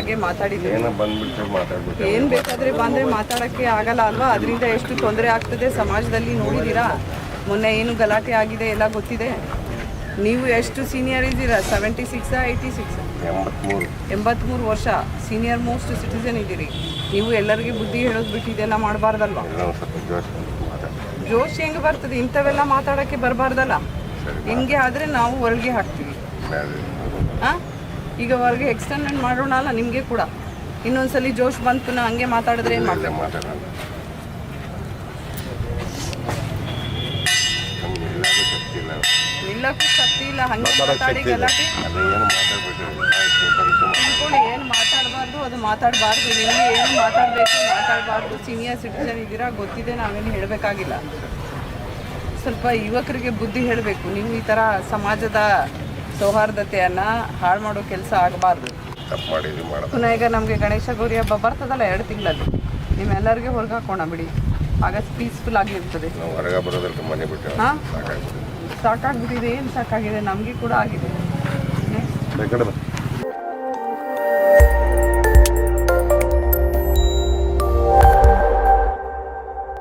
ಹಾಗೆ ಮಾತಾಡಿದ್ರು ಏನೋ ಬಂದ್ಬಿಟ್ಟು ಮಾತಾಡ್ಬಿಟ್ಟು ಏನ್ ಬೇಕಾದ್ರೆ ಬಂದ್ರೆ ಮಾತಾಡಕ್ಕೆ ಆಗಲ್ಲ ಅಲ್ವಾ? ಅದರಿಂದ ಎಷ್ಟು ತೊಂದರೆ ಆಗ್ತದೆ ಸಮಾಜದಲ್ಲಿ ನೋಡಿದೀರಾ ಮೊನ್ನೆ ಏನು ಗಲಾಟೆ ಆಗಿದೆ ಎಲ್ಲ ಗೊತ್ತಿದೆ? ನೀವು ಎಷ್ಟು ಸೀನಿಯರ್ ಇದ್ದೀರಾ? ಸೆವೆಂಟಿ ಸಿಕ್ಸ್ ಏಯ್ಟಿ ಸಿಕ್ಸ್ ಎಂಬತ್ಮೂರು. ಎಂಬತ್ಮೂರು ವರ್ಷ ಸೀನಿಯರ್ ಮೋಸ್ಟ್ ಸಿಟಿಸನ್ ಇದ್ದೀರಿ. ನೀವು ಎಲ್ಲರಿಗೂ ಬುದ್ಧಿ ಹೇಳೋದು ಬಿಟ್ಟು ಇದೆಲ್ಲ ಮಾಡಬಾರ್ದಲ್ವಾ? ಜೋಶ್ ಹೆಂಗ್ ಬರ್ತದೆ? ಇಂಥವೆಲ್ಲ ಮಾತಾಡೋಕ್ಕೆ ಬರಬಾರ್ದಲ್ಲ? ಹಿಂಗೆ ಆದ್ರೆ ನಾವು ಹೊರಗೆ ಹಾಕ್ತೀವಿ. ಹಾಂ ಈಗ ಹೊರಗೆ ಎಕ್ಸ್ಟೆಂಡ್ ಮಾಡೋಣ ಅಲ್ಲ ನಿಮಗೆ ಕೂಡ. ಇನ್ನೊಂದ್ಸಲಿ ಜೋಶ್ ಬಂತು ನಾ ಹಂಗೆ ಮಾತಾಡಿದ್ರೆ ಏನು ಮಾಡ್ತೀವಿ ಮಾತಾಡೋಣ ನಿಲ್ಲಕ್ಕೂ ಶಕ್ತಿ ಇಲ್ಲ. ಹಂಗೆ ಮಾತಾಡಿ ಗಲಾಟೆ. ಏನು ಮಾತಾಡ್ಬಿಟ್ಟು ಅಂದ್ಕೊಂಡು ಏನು ಮಾತಾಡಬಾರ್ದು ಅದು ಮಾತಾಡಬಾರ್ದು. ನಿಮಗೆ ಏನು ಮಾತಾಡಬೇಕು ಮಾತಾಡಬಾರ್ದು. ಸೀನಿಯರ್ ಸಿಟಿಸನ್ ಇದ್ದೀರಾ ಗೊತ್ತಿದೆ ನಾವೇನು ಹೇಳಬೇಕಾಗಿಲ್ಲ. ಸ್ವಲ್ಪ ಯುವಕರಿಗೆ ಬುದ್ಧಿ ಹೇಳಬೇಕು. ನೀವು ಈ ಥರ ಸಮಾಜದ ಸೌಹಾರ್ದತೆಯನ್ನು ಹಾಳು ಮಾಡೋ ಕೆಲಸ ಆಗಬಾರ್ದು. ತಪ್ಪು ಮಾಡಿದ್ವಿ ಮಾಡೋದು ಪುನಃ ಈಗ ನಮಗೆ ಗಣೇಶ ಗೌರಿ ಹಬ್ಬ ಬರ್ತದಲ್ಲ ಎರಡು ತಿಂಗಳಲ್ಲಿ ನಿಮ್ಮೆಲ್ಲರಿಗೂ ಹೊರಗೆ ಹಾಕೋಣ ಬಿಡಿ. ಆಗ ಪೀಸ್ಫುಲ್ ಆಗಿರ್ತದೆ. ನಾವು ಹೊರಗೆ ಬರೋದಕ್ಕೆ ಮನೆ ಬಿಟ್ಟು ಹಾಂ? ಸಾಕಾಗ್ಬಿಟ್ಟು ಸಾಕಾಗ್ಬಿಟ್ಟಿದೆ ಏನು ಸಾಕಾಗಿದೆ? ನಮಗೆ ಕೂಡ ಆಗಿದೆ.